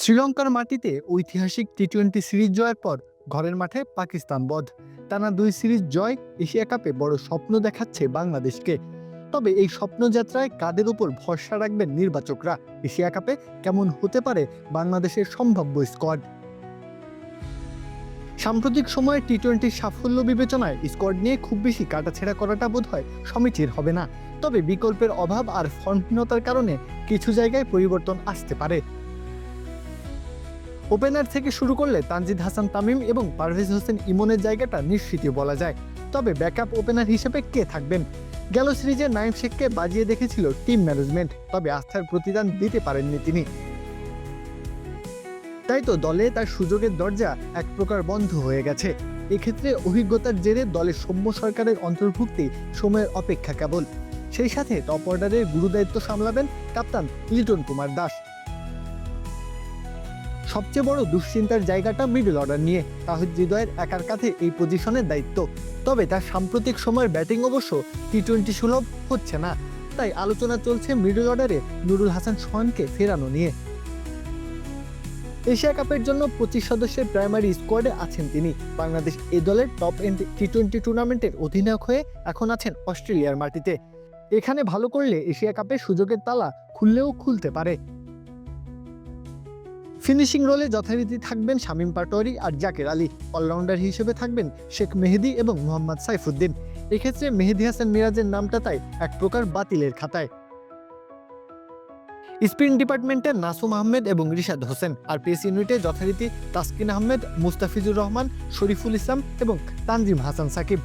শ্রীলঙ্কার মাটিতে ঐতিহাসিক টি টোয়েন্টি সিরিজ জয়ের পর ঘরের মাঠে পাকিস্তান বধ। টানা দুই সিরিজ জয়, এশিয়া কাপে বড় স্বপ্ন দেখাচ্ছে বাংলাদেশকে। তবে এই স্বপ্নযাত্রায় কাদের উপর ভরসা রাখবেন নির্বাচকরা? এশিয়া কাপে কেমন হতে পারে বাংলাদেশের সম্ভাব্য স্কোয়াড? সাম্প্রতিক সময়ে টি টোয়েন্টির সাফল্য বিবেচনায় স্কোয়াড নিয়ে খুব বেশি কাটাছেড়া করাটা বোধ হয় সমীচীন হবে না। তবে বিকল্পের অভাব আর ফর্মহীনতার কারণে কিছু জায়গায় পরিবর্তন আসতে পারে। ওপেনার থেকে শুরু করলে তানজিদ হাসান তামিম এবং পারভেজ হোসেন ইমনের জায়গাটা নিশ্চিতই বলা যায়। তবে ব্যাকআপ ওপেনার হিসেবে কে থাকবেন? গেল সিরিজে নাইম শেখকে বাজিয়ে দেখেছিল টিম ম্যানেজমেন্ট, তবে আস্থার প্রতিদান দিতে পারেননি তিনি। তাই তো দলে তার সুযোগের দরজা এক প্রকার বন্ধ হয়ে গেছে। এক্ষেত্রে অভিজ্ঞতার জেরে দলের সৌম্য সরকারের অন্তর্ভুক্তি সময়ের অপেক্ষা কেবল। সেই সাথে টপ অর্ডারের গুরুদায়িত্ব সামলাবেন কাপ্তান লিটন কুমার দাস। সবচেয়ে বড় দুশ্চিন্তার জায়গাটা মিডল অর্ডার নিয়ে, তাহিদ হৃদয়ের একার কাছে এই পজিশনের দায়িত্ব। তবে তার সাম্প্রতিক সময়ের ব্যাটিং অবশ্য টি টোয়েন্টি সুলভ হচ্ছে না। তাই আলোচনা চলছে মিডল অর্ডারে নুরুল হাসান সোহানকে ফেরানো নিয়ে। এশিয়া কাপের জন্য পঁচিশ সদস্যের প্রাইমারি স্কোয়াডে আছেন তিনি। বাংলাদেশ এ দলের টপ এন্ড টি টোয়েন্টি টুর্নামেন্টের অধিনায়ক হয়ে এখন আছেন অস্ট্রেলিয়ার মাটিতে। এখানে ভালো করলে এশিয়া কাপে সুযোগের তালা খুললেও খুলতে পারে। ফিনিশিং রোলে যথারীতি থাকবেন শামীম পাটোয়ারি আর জাকের আলী। অলরাউন্ডার হিসেবে থাকবেন শেখ মেহেদি এবং মোহাম্মদ সাইফুদ্দিন। এক্ষেত্রে মেহেদি হাসান মিরাজের নামটা তাই এক প্রকার বাতিলের খাতায়। স্পিন ডিপার্টমেন্টে নাসুম আহমেদ এবং রিশাদ হোসেন। আর পেস ইউনিটে যথারীতি তাসকিন আহমেদ, মুস্তাফিজুর রহমান, শরীফুল ইসলাম এবং তানজিম হাসান সাকিব।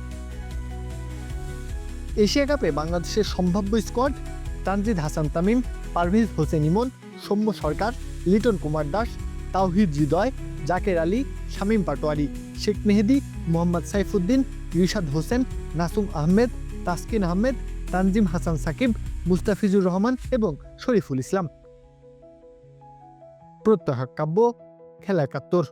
এশিয়া কাপে বাংলাদেশের সম্ভাব্য স্কোয়াড তানজিদ হাসান তামিম, পারভেজ হোসেন ইমন সৌম্য সরকার, লিটন কুমার দাস, তাওহিদ হৃদয়, জাকের আলী, শামীম পাটোয়ারি, শেখ মেহেদি, মোহাম্মদ সাইফুদ্দিন রিশাদ হোসেন, নাসুম আহমেদ, তাসকিন আহমেদ, তানজিম হাসান সাকিব, মুস্তাফিজুর রহমান এবং শরীফুল ইসলাম। প্রত্যহ কাব্য, খেলা একাত্তর।